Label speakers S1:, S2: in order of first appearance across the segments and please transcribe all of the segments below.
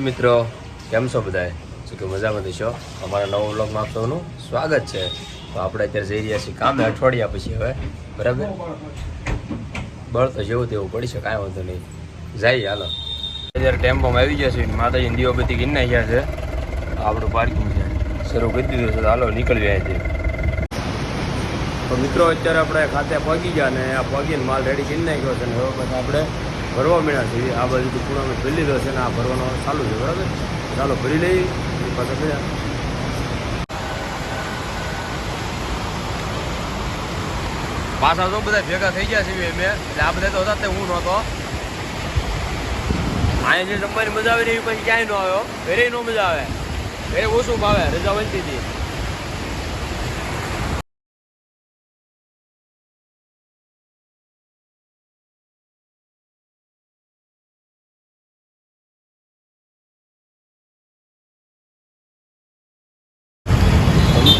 S1: મિત્રો, કેમ છો બધાએ શું કે મજામાં દેશો અમારા નવો વ્લોગમાં આપ સૌનું સ્વાગત છે. તો આપણે અત્યારે જઈ રહ્યા છીએ કામે અઠવાડિયા પછી હવે, બરાબર? બળ તો જેવું તેવું પડી છે કાંઈ વાંધો નહીં. જઈએ, હાલો. અત્યારે ટેમ્પોમાં આવી ગયા છે માતાજી દીવાબત્તી ગીર નાખ્યા છે. આપણું પાર્કિંગ છે. શરૂ કરી દીધું છે હાલો નીકળી અહીંથી. તો મિત્રો, અત્યારે આપણે ખાતે પહોંચી ગયા અને આ પગીને માલ રેડી કરી નાખ્યો છે ને હવે આપણે ભરવા મળ્યા છે. આ બાજુ પૂર્ણમાં ભરી લીધો છે અને આ ભરવાનો ચાલુ છે, બરાબર? ચાલો, ભરી લઈ પાછા મળ્યા પાછા તો બધા ભેગા થઈ ગયા છે મેં એટલે આ બધા તો હતા તે, હું નહોતો. અહીંયા જે જમવાની મજા આવી રહી પછી ક્યાંય ન આવ્યો. ઘરે ન મજા આવે. ઘરે ઓછું ભાવે, રજા બનતી હતી.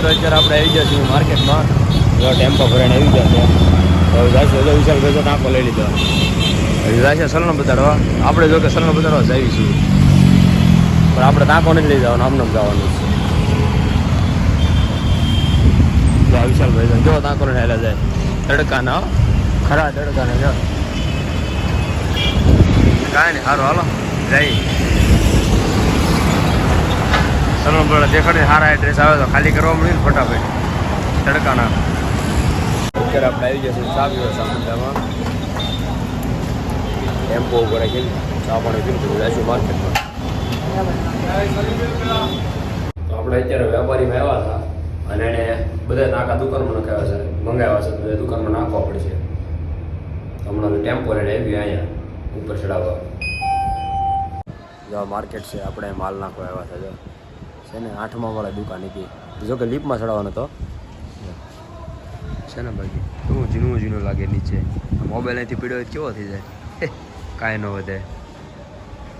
S1: મિત્રો અત્યારે આપણે આવી ગયા છીએ માર્કેટમાં. જો ટેમ્પો ભરાઈને આવી ગયા છે. હવે જાય છે વિશાલ ભાઈ ટાંકો લઈ લીધો. જાય છે સલનો બતાડવા. આપણે જો કે સલનો બતાડવા જઈએ છીએ. પણ આપણે ટાંકો નથી લઈ જવાનું આમને જવાનું છે. જો વિશાલભાઈ જો ટાંકો ને હેલા જાય. તડકાના. ખરા તડકાના જો. કાંઈ નહીં સારું હાલો. જઈ બતાડવા દેખાડે સારા એડ્રેસ આવે તો ખાલી કરવા મળ્યું ફટાફટ. તડકાના. અત્યારે આપણે આવી જશે ચા પીવા સામુદામાં ટેમ્પો ઉપર આવી ચા પાણી પીને જઈશું માર્કેટમાં. તો આપણે અત્યારે વેપારીમાં આવ્યા હતા અને એને બધા નાકા દુકાનમાં નખાવ્યા છે, મંગાવ્યા છે બધા દુકાનમાં નાખવા પડશે. હમણાં ટેમ્પો લઈને આવી અહીંયા, ઉપર ચડાવવા. માર્કેટ છે, આપણે માલ નાખવા આવ્યા જો. છે ને આઠમા વાળા દુકાન હતી જો કે લીપમાં ચડાવવાનો હતો છે ને બાકી શું ઝીણું ઝીણું લાગે નીચે? મોબાઈલ અહીંથી પીડ્યો કેવો થઈ જાય? કાંઈ ન વધે.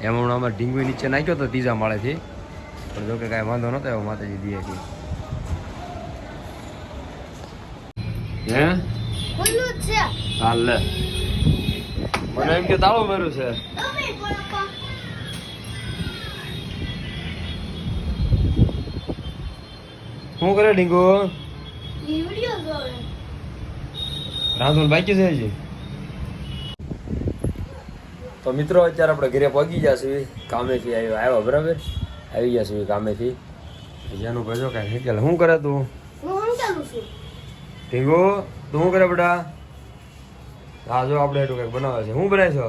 S1: એમ હમણાં અમારે ઢીંગવી નીચે નાખ્યો હતો ત્રીજા માળેથી. પણ જો કે કાંઈ વાંધો નહોતો એવો માતાજી દીએ કે. હે?
S2: ખુલ્લું છે.
S1: હાલ લે. મને એમ કે તાળું માર્યું છે. શું કરે ડીંગો?
S2: વિડિયો
S1: બાકી છે હજી? તો મિત્રો અત્યારે આપણે ઘરે પહોંચી ગયા છીએ. કામેથી આવ્યો આવ્યા બરાબર? આવી ગયા છીએ કામેથી. જેનું ભજો કાંઈ શીખેલ શું કરે તું?
S2: હું ચાલુ છું?
S1: ઢીંગો તું શું કરે બેટા? હા જો આપણે એટલું કંઈક બનાવે છે. શું બનાવે છો?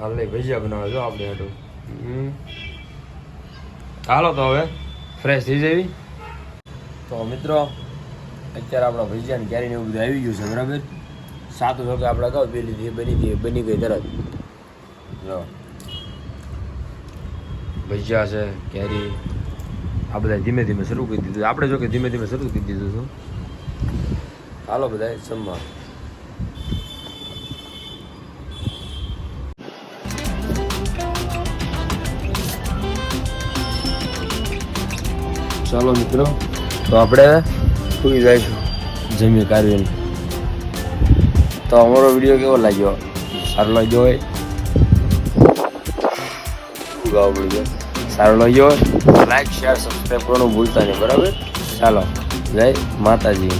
S1: હાલ ભજીયા બનાવે છો. આપણે હેઠું હાલો તો હવે. ફ્રેશ થઈ જવી તો મિત્રો અત્યારે આપણા ભજીયા ને કેરીને એવું બધું આવી ગયું છે બરાબર? સાતું જો કે આપણે કહો પેલી હતી બની થઈ બની ગઈ તરત. જો. ભજીયા છે કેરી આ બધા ધીમે ધીમે શરૂ કરી દીધું આપણે જો કે ધીમે ધીમે શરૂ કરી દીધું હતું હાલો બધા જમવા. ચાલો મિત્રો. તો આપણે સુઈ જઈશું. જમીએ કાર્યને તો અમારો વીડિયો કેવો લાગ્યો? સારો લાગ્યો હોય? શું ગાવા પડ્યું સારો લાગ્યો હોય? લાઈક શેર સબસ્ક્રાઈબ કરવાનું ભૂલતા નહીં બરાબર? ચાલો જય માતાજી.